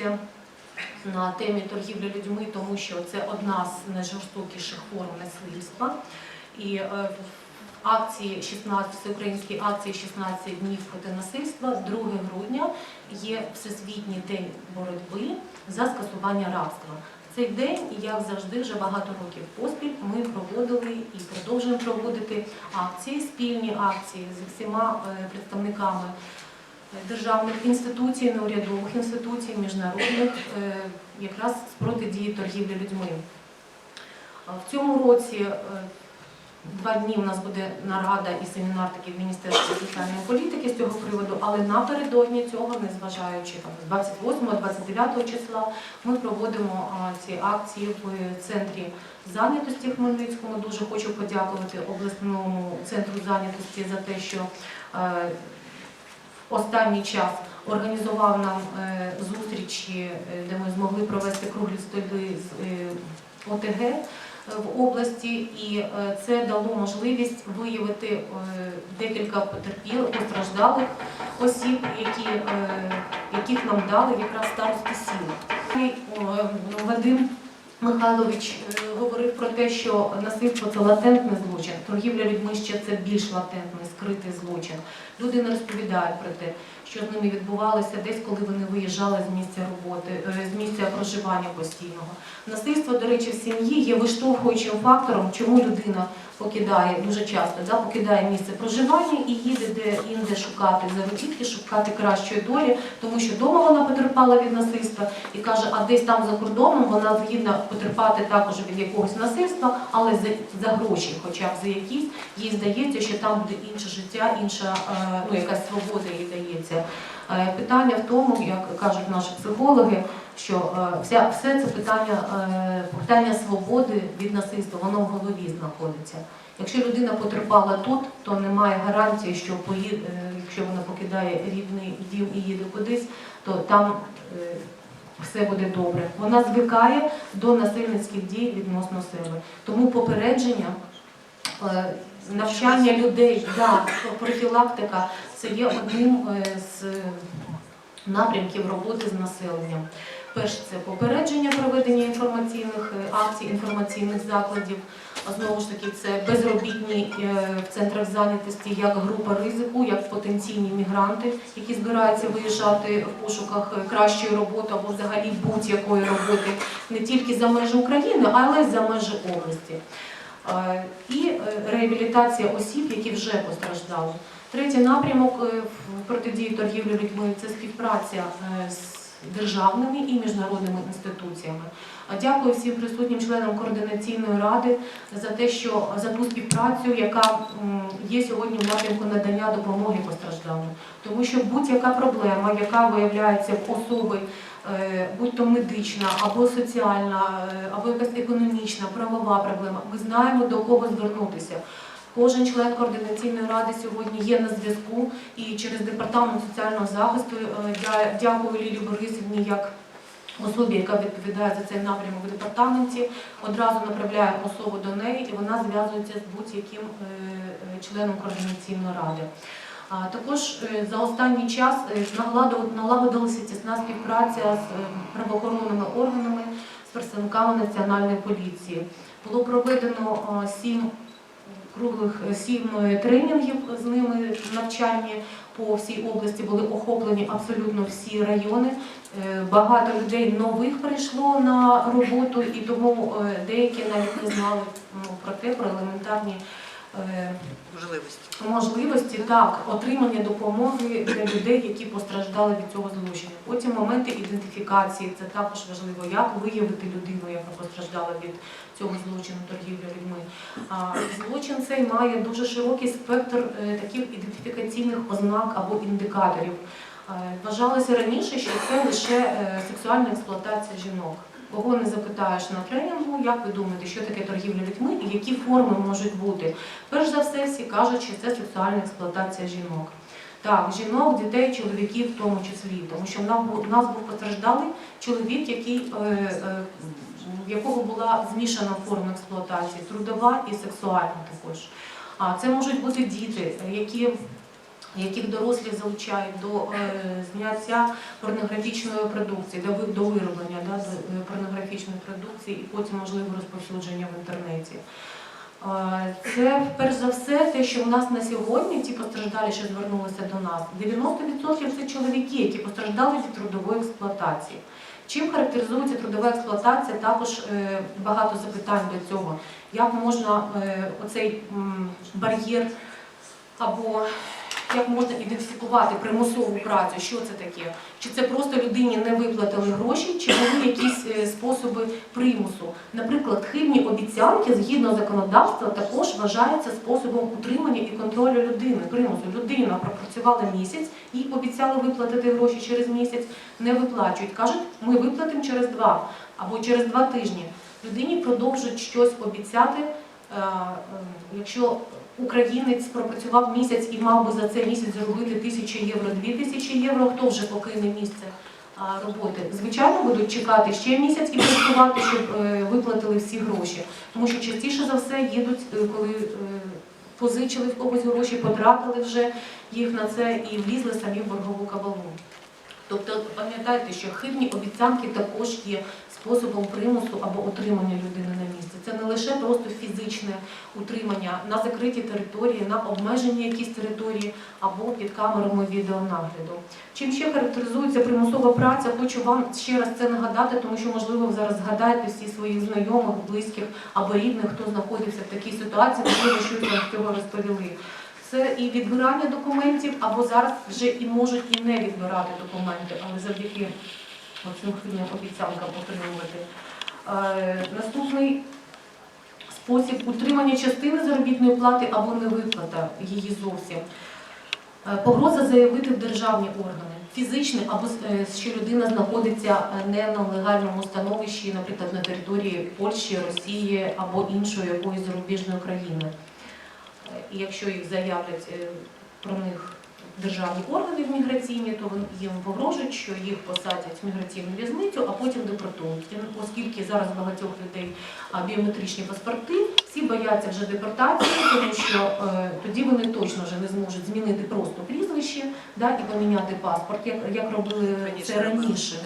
акція на темі торгівлі людьми, тому що це одна з найжорстокіших форм насильства. І е, акції 16, всеукраїнській акції 16 днів проти насильства 2 грудня є Всесвітній день боротьби за скасування рабства. Цей день, як завжди, вже багато років поспіль ми проводили і продовжуємо проводити акції, спільні акції з всіма е, представниками державних інституцій, неурядових інституцій, міжнародних, е, якраз з протидії торгівлі людьми. В цьому році е, два дні у нас буде нарада і семінар такий в Міністерстві соціальної політики з цього приводу, але напередодні цього, незважаючи там, з 28-29 числа, ми проводимо ці акції в центрі зайнятості Хмельницькому. Дуже хочу подякувати обласному центру зайнятості за те, що е, останній час організував нам е, зустрічі, е, де ми змогли провести круглі столи з е, ОТГ в області, і це дало можливість виявити декілька потерпілих, постраждалих осіб, які, яких нам дали якраз старости сіл. Е, Вадим Михайлович е, говорив про те, що насильство це латентний злочин, торгівля людьми ще це більш латентний, скритий злочин. Люди не розповідають про те, що з ними відбувалося десь, коли вони виїжджали з місця роботи, е, з місця проживання постійного. Насильство, до речі, в сім'ї є виштовхуючим фактором, чому людина покидає дуже часто, да, покидає місце проживання і їде де інде шукати заробітки, шукати кращої долі, тому що вдома вона потерпала від насильства і каже, а десь там за кордоном вона згідна потерпати також від якогось насильства, але за, за гроші, хоча б за якісь, їй здається, що там буде інше життя, інша е, ну, якась свобода їй дається. Е, Питання в тому, як кажуть наші психологи, що е, вся, все це питання, е, питання свободи від насильства, воно в голові знаходиться. Якщо людина потерпала тут, то немає гарантії, що поїде, е, якщо вона покидає рідний дім і їде кудись, то там все буде добре. Вона звикає до насильницьких дій відносно себе. Тому попередження, навчання людей, да, профілактика це є одним з напрямків роботи з населенням. Перше це попередження проведення інформаційних е, акцій, інформаційних закладів. Знову ж таки, це безробітні е, в центрах зайнятості як група ризику, як потенційні мігранти, які збираються виїжджати в пошуках е, кращої роботи або взагалі будь-якої роботи не тільки за межі України, але й за межі області. І реабілітація осіб, які вже постраждали. Третій напрямок протидії торгівлі людьми це співпраця з державними і міжнародними інституціями. Дякую всім присутнім членам координаційної ради за те, що за ту співпрацю, яка є сьогодні в напрямку надання допомоги постраждалим. Тому що будь-яка проблема, яка виявляється в особи, е, будь то медична або соціальна, е, або якась економічна, правова проблема, ми знаємо до кого звернутися. Кожен член координаційної ради сьогодні є на зв'язку і через департамент соціального захисту е, я дякую Лілі Борисівні як особі, яка відповідає за цей напрямок в департаменті, одразу направляє особу до неї і вона зв'язується з будь-яким е, е, членом координаційної ради. Також за останній час налагодилася тісна співпраця з правоохоронними органами, з представниками національної поліції. Було проведено сім круглих е, сім е, тренінгів з ними навчальні по всій області були охоплені абсолютно всі райони. Е, Багато людей нових прийшло на роботу, і тому деякі навіть не знали про те, про елементарні можливості. можливості так отримання допомоги для людей, які постраждали від цього злочину. Потім моменти ідентифікації це також важливо, як виявити людину, яка постраждала від цього злочину торгівля людьми. Злочин цей має дуже широкий спектр е, таких ідентифікаційних ознак або індикаторів. Е, Вважалося раніше, що це лише е, сексуальна експлуатація жінок. Кого не запитаєш на тренінгу, як ви думаєте, що таке торгівля людьми і які форми можуть бути? Перш за все, всі кажуть, що це сексуальна експлуатація жінок. Так, жінок, дітей, чоловіків в тому числі, тому що в нас був, постраждалий чоловік, який, е, е, в якого була змішана форма експлуатації, трудова і сексуальна також. А це можуть бути діти, які яких дорослі залучають до е, зняття порнографічної продукції, до, вироблення да, е, порнографічної продукції і потім можливо розповсюдження в інтернеті. Е, Це перш за все те, що в нас на сьогодні ті постраждалі, що звернулися до нас, 90% це чоловіки, які постраждали від трудової експлуатації. Чим характеризується трудова експлуатація? Також багато запитань до цього. Як можна оцей бар'єр або як можна ідентифікувати примусову працю? Що це таке? Чи це просто людині не виплатили гроші, чи були якісь е, способи примусу? Наприклад, хибні обіцянки згідно законодавства також вважаються способом утримання і контролю людини. Примусу людина пропрацювала місяць і обіцяли виплатити гроші через місяць, не виплачують. кажуть, ми виплатимо через два або через два тижні. Людині продовжують щось обіцяти. Е, Якщо українець пропрацював місяць і мав би за цей місяць заробити тисячу євро, дві тисячі євро, хто вже покине місце роботи? Звичайно, будуть чекати ще місяць і працювати, щоб е, виплатили всі гроші. Тому що частіше за все їдуть, е, коли е, позичили в когось гроші, потратили вже їх на це і влізли самі в боргову кабалу. Тобто пам'ятайте, що хибні обіцянки також є способом примусу або утримання людини на місці. Лише просто фізичне утримання на закритій території, на обмеженні якісь території або під камерами відеонагляду. Чим ще характеризується примусова праця, хочу вам ще раз це нагадати, тому що, можливо, ви зараз згадаєте всі своїх знайомих, близьких або рідних, хто знаходиться в такій ситуації, можливо, щось вам цього розповіли. Це і відбирання документів, або зараз вже і можуть і не відбирати документи, але завдяки цим хибним обіцянкам отримувати. Е, наступний спосіб утримання частини заробітної плати або невиплата її зовсім. Е, Погроза заявити в державні органи. Фізичне або е, що людина знаходиться е, не на легальному становищі, наприклад, на території Польщі, Росії або іншої якоїсь зарубіжної країни. І якщо їх заявлять про них державні органи в міграційні, то їм погрожують, що їх посадять в міграційну в'язницю, а потім депортують. І Оскільки зараз багатьох людей біометричні паспорти, всі бояться вже депортації, тому що е, тоді вони точно вже не зможуть змінити просто прізвище да, і поміняти паспорт, як, як робили це раніше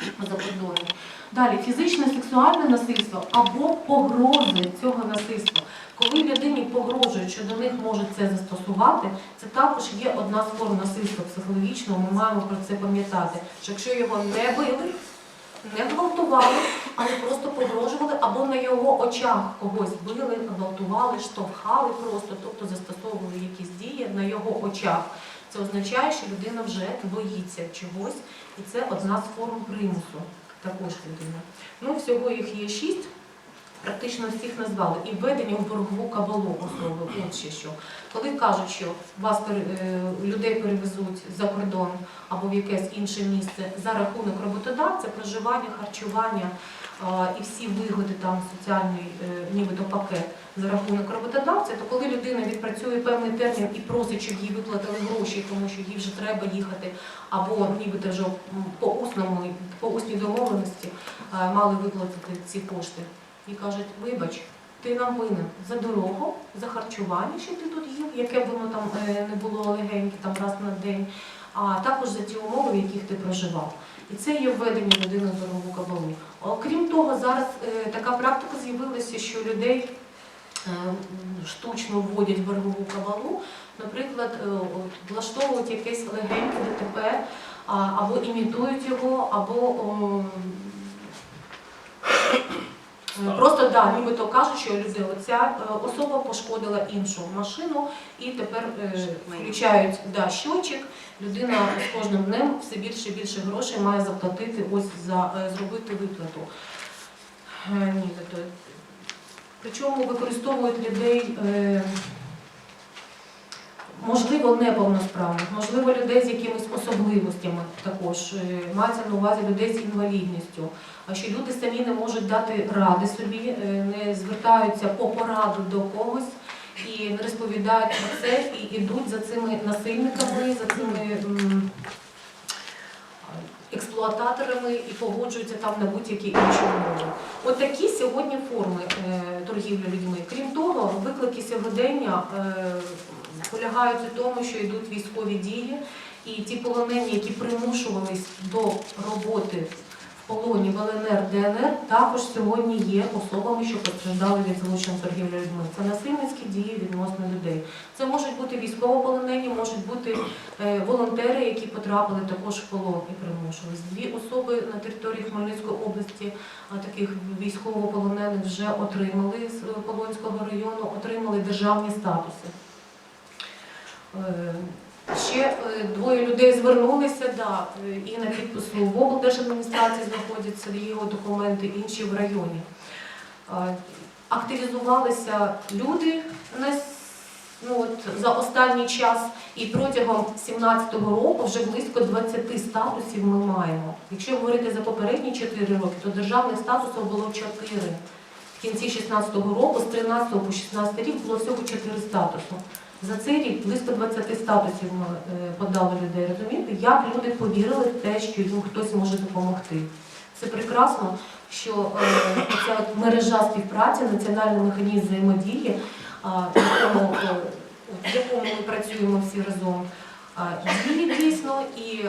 за кордоном. Далі фізичне сексуальне насильство або погрози цього насильства. Коли людині погрожують, що до них можуть це застосувати, це також є одна з форм насильства психологічного. Ми маємо про це пам'ятати. Що якщо його не били, не гвалтували, але просто погрожували або на його очах когось били, гвалтували, штовхали просто, тобто застосовували якісь дії на його очах. Це означає, що людина вже боїться чогось, і це одна з форм примусу також людина. Ну, всього їх є шість. Практично всіх назвали і введення в боргову кабалу особи. От ще що. Коли кажуть, що вас е, людей перевезуть за кордон або в якесь інше місце за рахунок роботодавця, проживання, харчування і всі вигоди там соціальний, е, нібито пакет за рахунок роботодавця, то коли людина відпрацює певний термін і просить, щоб їй виплатили гроші, тому що їй вже треба їхати, або нібито вже по усному, по усній домовленості е, мали виплатити ці кошти. І кажуть, вибач, ти нам винен за дорогу, за харчування, що ти тут їв, яке б воно там е, не було легеньке, там раз на день, а також за ті умови, в яких ти проживав. І це є введення людини в дорогову кабалу. Окрім того, зараз е, така практика з'явилася, що людей е, штучно вводять в боргову кабалу, наприклад, влаштовують якесь легеньке ДТП, або імітують його, або Просто да, нібито кажуть, що люди, оця е, особа пошкодила іншу машину і тепер е, включають да, щочик. Людина з кожним днем все більше і більше грошей має заплатити ось за е, зробити виплату. Е, то Причому використовують людей. Можливо, неповносправних, можливо, людей з якимись особливостями також. Е, Мається на увазі людей з інвалідністю. А що люди самі не можуть дати ради собі, е, не звертаються по пораду до когось і не розповідають про це, і йдуть за цими насильниками, за цими. Експлуататорами і погоджуються там на будь-які інші умови. От такі сьогодні форми е, торгівлі людьми. Крім того, виклики сьогодення е, полягають у тому, що йдуть військові дії, і ті полонені, які примушувались до роботи в полоні в ЛНР, ДНР, також сьогодні є особами, що постраждали від злочин торгівлі людьми. Це насильницькі дії відносно людей. Це можуть бути військовополонені, можуть бути е, волонтери, які потрапили також в полон і примушувались. Дві особи на території Хмельницької області, таких військовополонених, вже отримали з Полонського району, отримали державні статуси. Е, Ще е, двоє людей звернулися, да, і на підпису в облдержадміністрації знаходяться його документи, інші в районі. Активізувалися люди на ну, от, за останній час, і протягом 17-го року вже близько 20 статусів ми маємо. Якщо говорити за попередні 4 роки, то державних статусів було 4. В кінці 16-го року, з 13 по 16 рік було всього 4 статусу. За цей рік близько 20 статусів ми е, подали людей. Розумієте, як люди повірили в те, що їм хтось може допомогти. Це прекрасно, що е, ця мережа співпраці, національний механізм взаємодії, е, в якому ми працюємо всі разом, діє дійсно і